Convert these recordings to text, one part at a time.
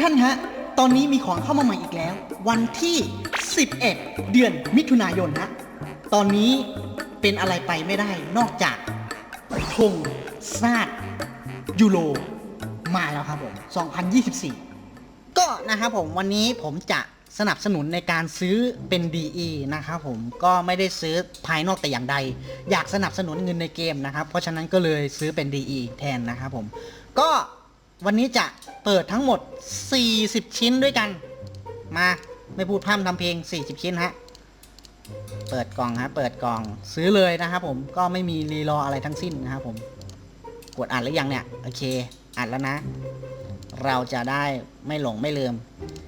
ท่านฮะ ตอนนี้มีของเข้ามาใหม่อีกแล้ว วันที่ 11 เดือนมิถุนายนฮะ ตอนนี้เป็นอะไรไปไม่ได้นอกจากธงซาดยูโรมาแล้วครับผม 2024 ก็นะครับผมวันนี้ผมจะสนับสนุนในการซื้อเป็น DE นะครับผมก็ไม่ได้ซื้อภายนอกแต่อย่างใด อยากสนับสนุนเงินในเกมนะครับ เพราะฉะนั้นก็เลยซื้อเป็น DE แทนนะครับผม ก็ วันนี้จะเปิดทั้งหมด 40 ชิ้นด้วยกัน มาไม่พูดพร่ำทำเพลง 40 ชิ้นฮะ เปิดกล่องฮะ เปิดกล่องซื้อเลยนะครับผม ก็ไม่มีรีรออะไรทั้งสิ้นนะครับผม กดอ่านหรือยังเนี่ย โอเค อ่านแล้วนะ เราจะได้ไม่หลงไม่ลืม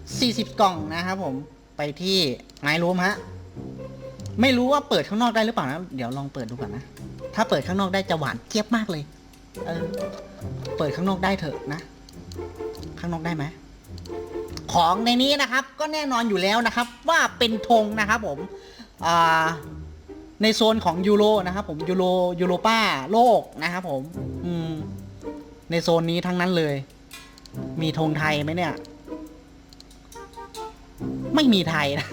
40 กล่องนะครับผม ไปที่ไม้รูมฮะ ไม่รู้ว่าเปิดข้างนอกได้หรือเปล่านะ เดี๋ยวลองเปิดดูก่อนนะ ถ้าเปิดข้างนอกได้จะหวานเจี๊ยบมากเลย เออ เปิดข้างนอกได้เถอะนะ ข้างนอกได้ไหม ของในนี้นะครับ ก็แน่นอนอยู่แล้วนะครับ ว่าเป็นธงนะครับผมอ่าในโซนของยูโรนะครับผมยูโรยูโรป้าโลกนะครับผม อืม ในโซนนี้ทั้งนั้นเลย มีธงไทยไหมเนี่ย ไม่มีไทยนะ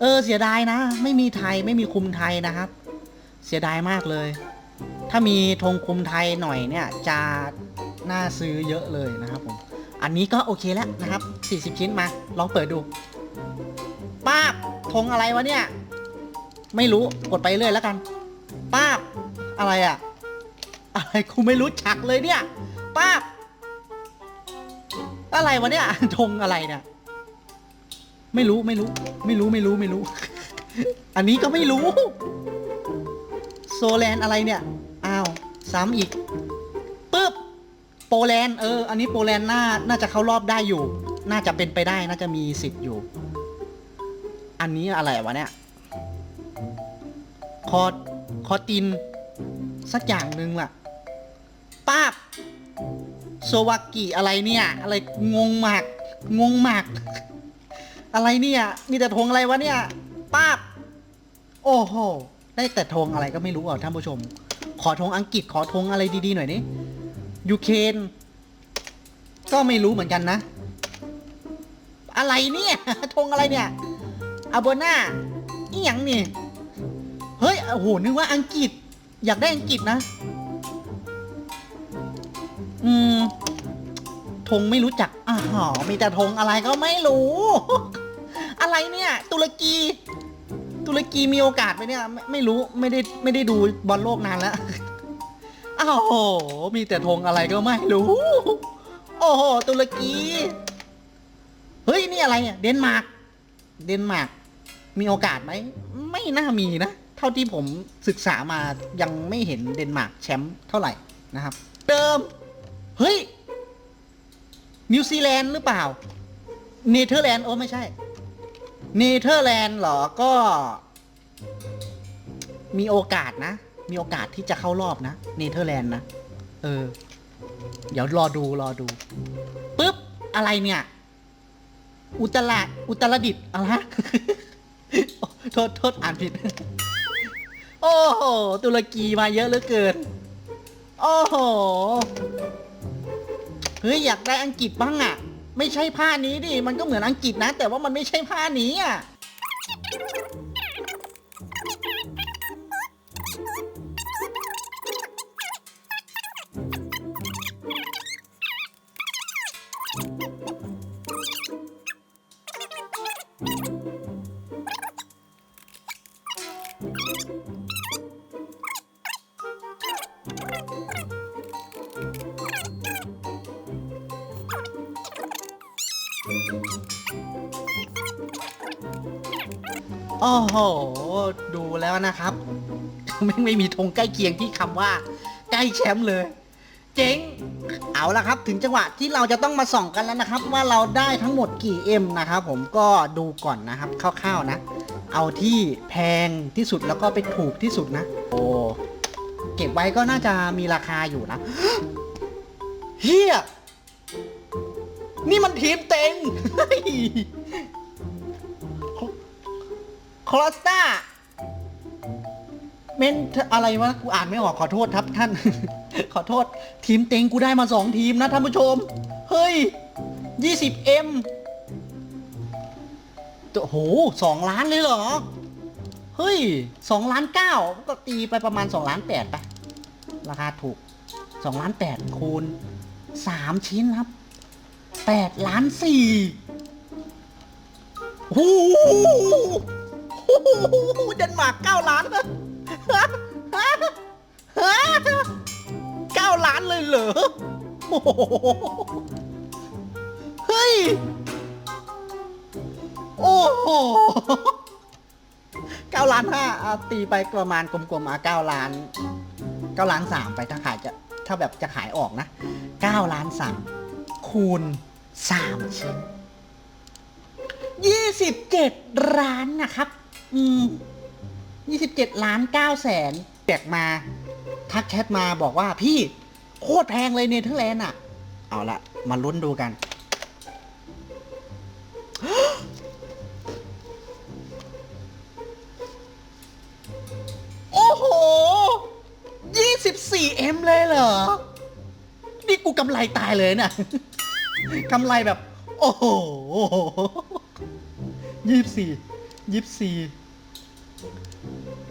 เออเสียดายนะ ไม่มีไทยไม่มีคุมไทยนะครับ เสียดายมากเลย ถ้ามีธงคุมไทยหน่อยเนี่ยจะน่าซื้อเยอะเลยนะครับผม อันนี้ก็โอเคแล้วนะครับ 40 ชิ้นมา ลองเปิดดู ป้าบธงอะไรวะเนี่ย ไม่รู้ กดไปเรื่อยแล้วกัน ป้าบอะไรอะอะไรกูไม่รู้จักเลยเนี่ย ป้าบอะไรวะเนี่ยธงอะไรเนี่ย ไม่รู้ไม่รู้ ไม่รู้ไม่รู้ไม่รู้ อันนี้ก็ไม่รู้ โซแลนอะไรเนี่ย ซ้ำอีกปึ๊บโปแลนด์เออ อันนี้โปแลนด์น่าน่าจะเข้ารอบได้อยู่ น่าจะเป็นไปได้น่าจะมีสิทธิ์อยู่ อันนี้อะไรวะเนี่ยคอคอติน สักอย่างหนึ่งล่ะป้าบโซวากิอะไรเนี่ย อะไรงงมาก งงมาก อะไรเนี่ย มีแต่ธงอะไรวะเนี่ยป้าบโอ้โห ได้แต่ธงอะไรก็ไม่รู้อะท่านผู้ชม ขอธงอังกฤษขอธงอะไรดีๆหน่อยนี่ยูเครนก็ไม่รู้เหมือนกันนะ อะไรเนี่ยธงอะไรเนี่ยอาโบนาอีหยังนี่ เฮ้ย โอ้โห นึกว่าอังกฤษ อยากได้อังกฤษนะ อืม ธงไม่รู้จักอ้าวมีแต่ธงอะไรก็ไม่รู้ อะไรเนี่ย ตุรกี ตุรกีมีโอกาสไหมเนี่ยไม่ไม่รู้ไม่ได้ไม่ได้ดูบอลโลกนานแล้ว อ้าวโหมีแต่ธงอะไรก็ไม่รู้ โอ้โหตุรกี เฮ้ยนี่อะไรเนี่ยเดนมาร์กเดนมาร์กมีโอกาสไหมไม่น่ามีนะ เท่าที่ผมศึกษามายังไม่เห็นเดนมาร์กแชมป์เท่าไหร่นะครับ เดิม เฮ้ยนิวซีแลนด์หรือเปล่า เนเธอร์แลนด์โอ้ไม่ใช่ เนเธอร์แลนด์เหรอก็ มีโอกาสนะ มีโอกาสที่จะเข้ารอบนะ เนเธอร์แลนด์นะ เออ เดี๋ยวรอดูรอดูปุ๊บ อะไรเนี่ย อุตราอุตรดิตอะไรฮะ โทษโทษอ่านผิด โอ้โห ตุรกีมาเยอะเหลือเกิน โอ้โห เฮ้ย อยากได้อังกฤษบ้างอะ่ะ ไม่ใช่ผ้านี้ดิมันก็เหมือนอังกฤษนะ แต่ว่ามันไม่ใช่ผ้านี้อะ โอ้โห ดูแล้วนะครับ ไม่ไม่มีธงใกล้เคียงที่คำว่า ใกล้แชมป์เลย เจ๋ง เอาละครับ ถึงจังหวะที่เราจะต้องมาส่องกันแล้วนะครับ ว่าเราได้ทั้งหมดกี่เอ็มนะครับผมก็ดูก่อนนะครับคร่าวๆนะ เอาที่แพงที่สุดแล้วก็ไปถูกที่สุดนะ โอ้เก็บไว้ก็น่าจะมีราคาอยู่นะเฮีย นี่มันทีมเต็งคลอสตาเมนอะไรวะกูอ่านไม่ออกขอโทษครับท่าน ขอโทษ ทีมเต็งกูได้มาสองทีมนะท่านผู้ชม เฮ้ย 20M โอ้โหสองล้านเลยเหรอ เฮ้ยสองล้านเก้าก็ตีไปประมาณสองล้านแปดไปราคาถูกสองล้านแปดคูณสามชิ้นครับ แปดล้านสี่โอ้โหโอ้โหเดนมาร์กเก้าล้านนะเก้าล้านเลยเหรอโอ้โหเฮ้ย โอ้โหเก้าล้านห้าตีไปประมาณกลมๆอะเก้าล้านเก้าล้านสามไปถ้าขายจะถ้าแบบจะขายออกนะเก้าล้านสามคูณ สามชิ้นยี่สิบเจ็ดล้านนะครับ อืมยี่สิบเจ็ดล้านเก้าแสนแจกมา ทักแชทมาบอกว่าพี่โคตรแพงเลยเนเธอร์แลนด์อะ เอาละมาลุ้นดูกัน โอ้โห 24M เอ็มเลยเหรอ นี่กูกำไรตายเลยนะ กำไรแบบ โอ้โหยี่สิบสี่ยี่สิบสี่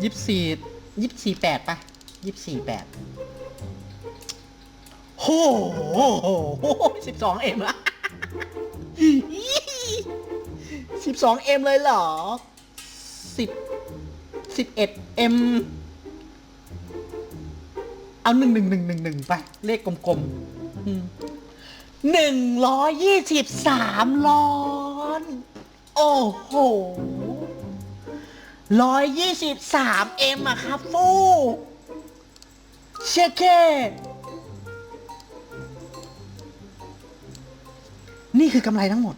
ยี่สิบสี่ยี่สิบสี่แปดปะยี่สิบสี่แปดโอ้โหสิบสองเอ็มละสิบสองเอ็มเลยเหรอสิบสิบเอ็ดเอ็มเอาหนึ่งหนึ่งหนึ่งหนึ่งหนึ่งไป เลขกลมๆ หนึ่งร้อยยี่สิบสามล้อน โอ้โหร้อยยี่สิบสามเอ็มอะครับฟูเชเค นี่คือกำไรทั้งหมด